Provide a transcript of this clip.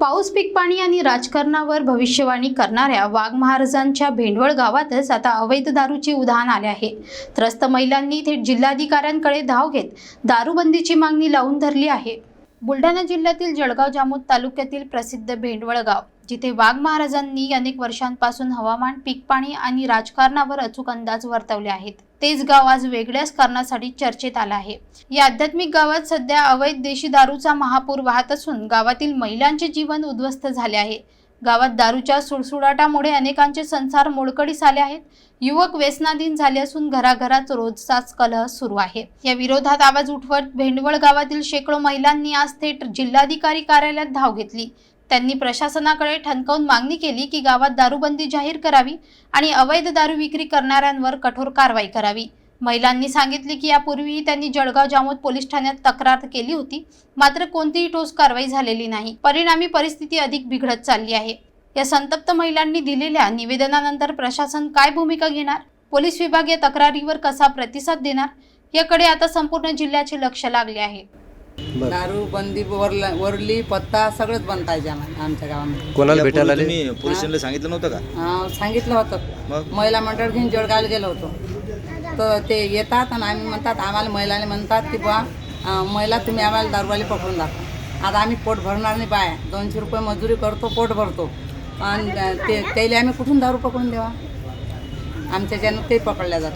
पाऊस पीक पाणी आणि राजकारणावर भविष्यवाणी करणाऱ्या वाघ महाराजांच्या भेंडवळ गावातच आता अवैध दारूची उधाण आले आहे. त्रस्त महिलांनी थेट जिल्हाधिकाऱ्यांकडे धाव घेत दारूबंदीची मागणी लावून धरली आहे. बुलढाणा जिल्ह्यातील जळगाव जामोद तालुक्यातील प्रसिद्ध भेंडवळ गाव. जिथे वाघ महाराजांनी अनेक वर्षांपासून हवामान पीक पाणी आणि राजकारणावर अचूक अंदाज वर्तवले आहेत. तेच गाव आज वेगळ्याच कारणासाठी चर्चेत आलं आहे. या आध्यात्मिक गावात सध्या अवैध देशी दारूचा महापूर वाहत असून गावातील महिलांचे जीवन उद्ध्वस्त झाले आहे. गावात दारूच्या सुळसुडाटामुळे अनेकांचे संसार मोडकळीस आले आहेत. युवक व्यसनाधीन झाले असून घराघरात रोजचाच कलह सुरू आहे. या विरोधात आवाज उठवत भेंडवळ गावातील शेकडो महिलांनी आज थेट जिल्हाधिकारी कार्यालयात धाव घेतली. त्यांनी प्रशासनाकडे ठणकावून मागणी केली की गावात दारूबंदी जाहीर करावी आणि अवैध दारू विक्री करणाऱ्यांवर कठोर कारवाई करावी. महिलांनी सांगितले की यापूर्वीही त्यांनी जळगाव जामोद पोलीस ठाण्यात तक्रार केली होती. मात्र कोणतीही ठोस कारवाई झालेली नाही. परिणामी परिस्थिती अधिक बिघडत चालली आहे. या संतप्त महिलांनी दिलेल्या निवेदनानंतर प्रशासन काय भूमिका घेणार? पोलीस विभाग या तक्रारीवर कसा प्रतिसाद देणार? याकडे आता संपूर्ण जिल्ह्याचे लक्ष लागले आहे. दारू बंदी वरला वरली पत्ता सगळंच बंद आम्हाला आमच्या गावामध्ये. कोणाला भेटायला आले? तुम्ही पोलीस स्टेशनला सांगितलं नव्हतं का? अं, सांगितलं होतं. मग? महिला मंडळ घेऊन जळगावला गेलो होतो. तर ते येतात आणि आम्ही म्हणतात आम्हाला महिलाने म्हणतात की बुवा अं, महिला तुम्ही आम्हाला दारूवाले पकडून दाखवा. आता आम्ही पोट भरणार नाही बाय. दोनशे रुपये मजुरी करतो पोट भरतो. आणि ते त्याला आम्ही कुठून दारू पकडून देवा आमच्या ज्यानं ते पकडल्या जातात.